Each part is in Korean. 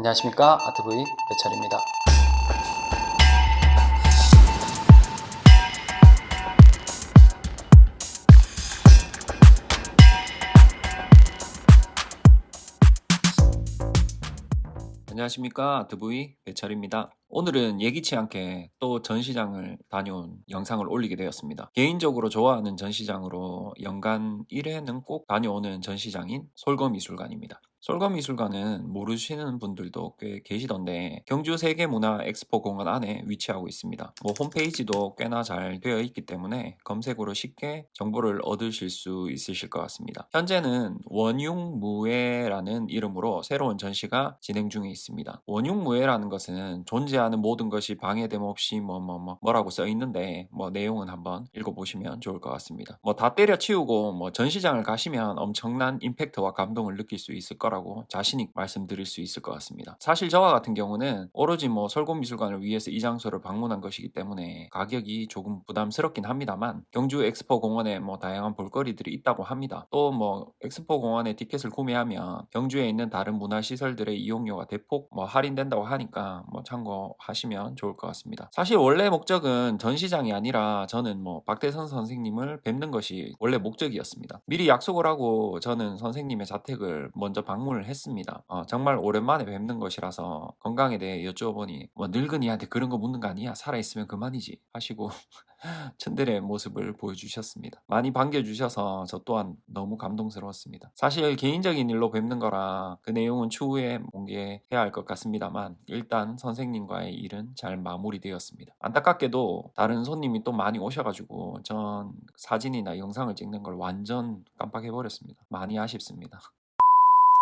안녕하십니까 아트브이 배철입니다. 안녕하십니까 아트브이 배철입니다. 오늘은 예기치 않게 또 전시장을 다녀온 영상을 올리게 되었습니다. 개인적으로 좋아하는 전시장으로 연간 1회는 꼭 다녀오는 전시장인 솔거미술관입니다. 솔거미술관은 모르시는 분들도 꽤 계시던데 경주 세계문화 엑스포 공원 안에 위치하고 있습니다. 뭐 홈페이지도 꽤나 잘 되어 있기 때문에 검색으로 쉽게 정보를 얻으실 수 있으실 것 같습니다. 현재는 원융무예라는 이름으로 새로운 전시가 진행 중에 있습니다. 원융무예라는 것은 존재하는 모든 것이 방해됨 없이 뭐 뭐 뭐 뭐, 라고 써 있는데 뭐 내용은 한번 읽어보시면 좋을 것 같습니다. 뭐 다 때려치우고 뭐 전시장을 가시면 엄청난 임팩트와 감동을 느낄 수 있을 거라 고 자신있 말씀드릴 수 있을 것 같습니다. 사실 저와 같은 경우는 오로지 뭐 설국미술관을 위해서 이 장소를 방문한 것이기 때문에 가격이 조금 부담스럽긴 합니다만 경주 엑스포 공원에 뭐 다양한 볼거리들이 있다고 합니다. 또 뭐 엑스포 공원에 티켓을 구매하면 경주에 있는 다른 문화시설들의 이용료가 대폭 뭐 할인된다고 하니까 뭐 참고하시면 좋을 것 같습니다. 사실 원래 목적은 전시장이 아니라 저는 뭐 박대선 선생님을 뵙는 것이 원래 목적이었습니다. 미리 약속을 하고 저는 선생님의 자택을 먼저 방문 을 했습니다. 어, 정말 오랜만에 뵙는 것이라서 건강에 대해 여쭈어보니 뭐 늙은이한테 그런 거 묻는 거 아니야 살아있으면 그만이지 하시고 츤데레 모습을 보여주셨습니다. 많이 반겨주셔서 저 또한 너무 감동스러웠습니다. 사실 개인적인 일로 뵙는 거라 그 내용은 추후에 공개해야 할 것 같습니다만 일단 선생님과의 일은 잘 마무리되었습니다. 안타깝게도 다른 손님이 또 많이 오셔가지고 전 사진이나 영상을 찍는 걸 완전 깜빡해버렸습니다. 많이 아쉽습니다.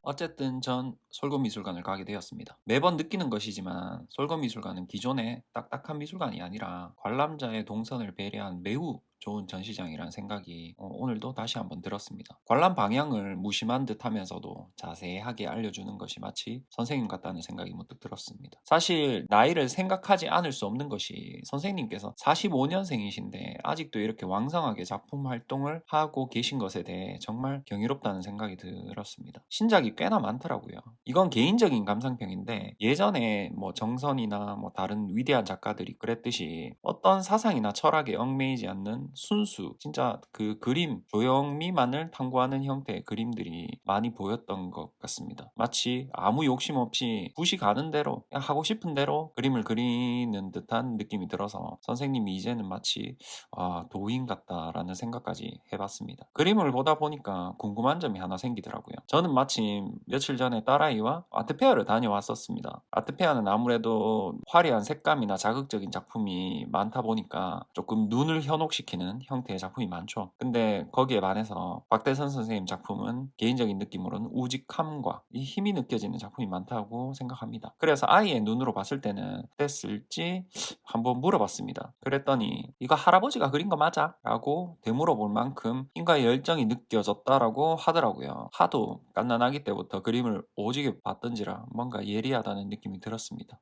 어쨌든 전 솔건미술관을 가게 되었습니다. 매번 느끼는 것이지만 솔건미술관은 기존의 딱딱한 미술관이 아니라 관람자의 동선을 배려한 매우 좋은 전시장이라는 생각이 어, 오늘도 다시 한번 들었습니다. 관람 방향을 무심한 듯 하면서도 자세하게 알려주는 것이 마치 선생님 같다는 생각이 문득 들었습니다. 사실 나이를 생각하지 않을 수 없는 것이 선생님께서 45년생이신데 아직도 이렇게 왕성하게 작품 활동을 하고 계신 것에 대해 정말 경이롭다는 생각이 들었습니다. 신작이 꽤나 많더라고요. 이건 개인적인 감상평인데 예전에 뭐 정선이나 뭐 다른 위대한 작가들이 그랬듯이 어떤 사상이나 철학에 얽매이지 않는 순수 진짜 그 그림 조형미만을 탐구하는 형태의 그림들이 많이 보였던 것 같습니다. 마치 아무 욕심 없이 굿이 가는 대로 하고 싶은 대로 그림을 그리는 듯한 느낌이 들어서 선생님이 이제는 마치 아, 도인 같다라는 생각까지 해봤습니다. 그림을 보다 보니까 궁금한 점이 하나 생기더라고요. 저는 마침 며칠 전에 딸아이와 아트페어를 다녀왔었습니다. 아트페어는 아무래도 화려한 색감이나 자극적인 작품이 많다 보니까 조금 눈을 현혹시키는 형태의 작품이 많죠. 근데 거기에 반해서 박대선 선생님 작품은 개인적인 느낌으로는 우직함과 이 힘이 느껴지는 작품이 많다고 생각합니다. 그래서 아이의 눈으로 봤을 때는 어땠을지 한번 물어봤습니다. 그랬더니 이거 할아버지가 그린 거 맞아? 라고 되물어볼 만큼 힘과 열정이 느껴졌다라고 하더라고요. 하도 갓난아기 때부터 그림을 오지게 봤던지라 뭔가 예리하다는 느낌이 들었습니다.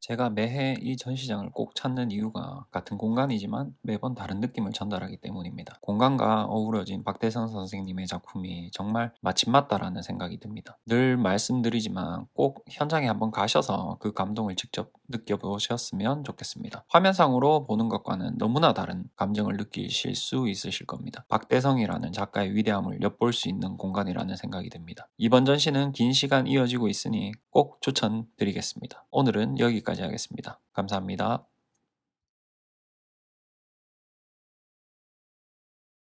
제가 매해 이 전시장을 꼭 찾는 이유가 같은 공간이지만 매번 다른 느낌을 전달하기 때문입니다. 공간과 어우러진 박대선 선생님의 작품이 정말 마침 맞다라는 생각이 듭니다. 늘 말씀드리지만 꼭 현장에 한번 가셔서 그 감동을 직접 느껴보셨으면 좋겠습니다. 화면상으로 보는 것과는 너무나 다른 감정을 느끼실 수 있으실 겁니다. 박대성이라는 작가의 위대함을 엿볼 수 있는 공간이라는 생각이 듭니다. 이번 전시는 긴 시간 이어지고 있으니 꼭 추천드리겠습니다. 오늘은 여기까지 하겠습니다. 감사합니다.